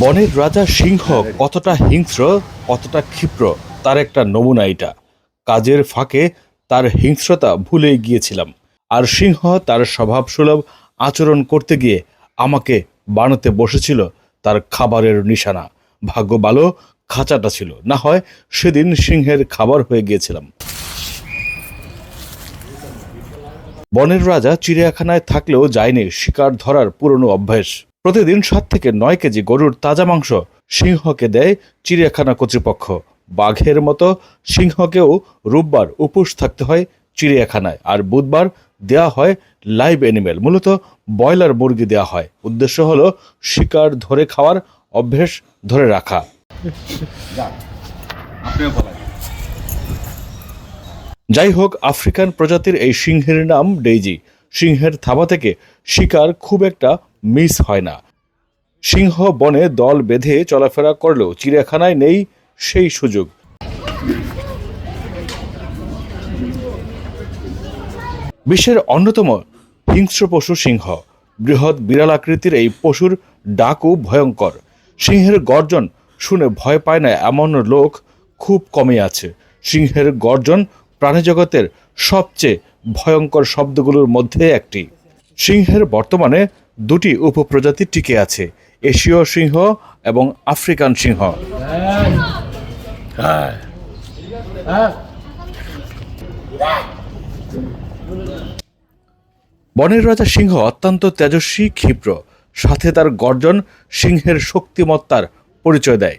বনের রাজা সিংহ কতটা হিংস্র কতটা ক্ষিপ্র, তার একটা নমুনা এটা। কাজের ফাঁকে তার হিংস্রতা ভুলে গিয়েছিলাম। আর সিংহ তার স্বভাবসুলভ আচরণ করতে গিয়ে আমাকে বানাতে বসেছিল তার খাবারের নিশানা। ভাগ্য ভালো খাঁচাটা ছিল, না হয় সেদিন সিংহের খাবার হয়ে গিয়েছিলাম। বনের রাজা চিড়িয়াখানায় থাকলেও যায়নি শিকার ধরার পুরনো অভ্যেস। প্রতিদিন সাত থেকে নয় কেজি গরুর তাজা মাংস সিংহকে দেয় চিড়িয়াখানা কর্তৃপক্ষ। বাঘের মতো সিংহকেও রোববার উপোস থাকতে হয় চিড়িয়াখানায় আর বুধবার দেয়া হয় লাইভ অ্যানিমেল। মূলত ব্রয়লার মুরগি দেওয়া হয়। উদ্দেশ্য হলো শিকার ধরে খাওয়ার অভ্যেস ধরে রাখা। যাই হোক আফ্রিকান প্রজাতির এই সিংহের নাম ডেইজি। সিংহের থাবা থেকে শিকার খুব একটা মিস হয় না। সিংহ বনে দল বেঁধে চলাফেরা করলেও চিড়িয়াখানায় নেই সেই সুযোগ। বিশ্বের অন্যতম হিংস্র পশু সিংহ। বৃহৎ বিড়াল আকৃতির এই পশুর ডাকও ভয়ঙ্কর। সিংহের গর্জন শুনে ভয় পায় না এমন লোক খুব কমই আছে। সিংহের গর্জন প্রাণীজগতের সবচেয়ে ভয়ঙ্কর শব্দগুলোর মধ্যে একটি। সিংহের বর্তমানে দুটি উপপ্রজাতি টিকে আছে, এশীয় সিংহ এবং আফ্রিকান সিংহ। বনের রাজা সিংহ অত্যন্ত তেজস্বী, ক্ষিপ্র। সাথে তার গর্জন সিংহের শক্তিমত্তার পরিচয় দেয়।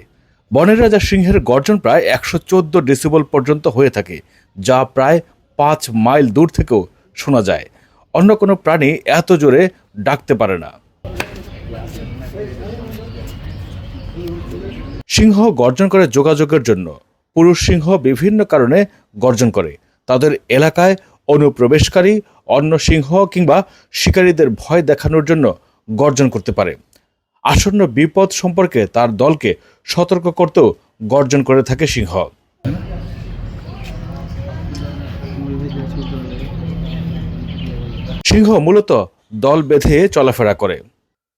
বনের রাজা সিংহের গর্জন প্রায় একশো চোদ্দ ডেসিবল পর্যন্ত হয়ে থাকে, যা প্রায় পাঁচ মাইল দূর থেকেও শোনা যায়। অন্য কোনো প্রাণী এত জোরে ডাকতে পারে না। সিংহ গর্জন করে যোগাযোগের জন্য। পুরুষ সিংহ বিভিন্ন কারণে গর্জন করে। তাদের এলাকায় অনুপ্রবেশকারী, অন্য সিংহ কিংবা শিকারীদের ভয় দেখানোর জন্য গর্জন করতে পারে। আসন্ন বিপদ সম্পর্কে তার দলকে সতর্ক করতেও গর্জন করে থাকে সিংহ। সিংহ মূলত দল বেঁধে চলাফেরা করে।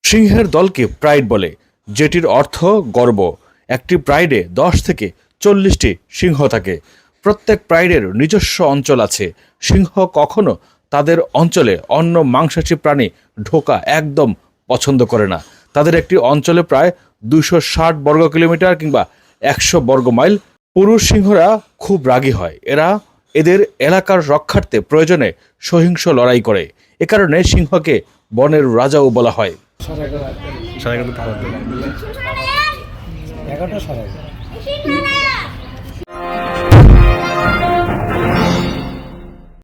সিংহের দলকে প্রাইড বলে, যেটির অর্থ গর্ব। একটি প্রাইডে দশ থেকে চল্লিশটি সিংহ থাকে। প্রত্যেক প্রাইডের নিজস্ব অঞ্চল আছে। সিংহ কখনো তাদের অঞ্চলে অন্য মাংসাশী প্রাণী ঢোকা একদম পছন্দ করে না। তাদের একটি অঞ্চলে প্রায় দুশো ষাট বর্গ কিলোমিটার কিংবা একশো বর্গ মাইল পুরুষ সিংহরা খুব রাগী হয়। এরা এদের এলাকার রক্ষার্থে প্রয়োজনে সহিংস লড়াই করে। এ কারণে সিংহকে বনের রাজাও বলা হয়। সাড়ে এগারোটা সাড়ে এগারোটা।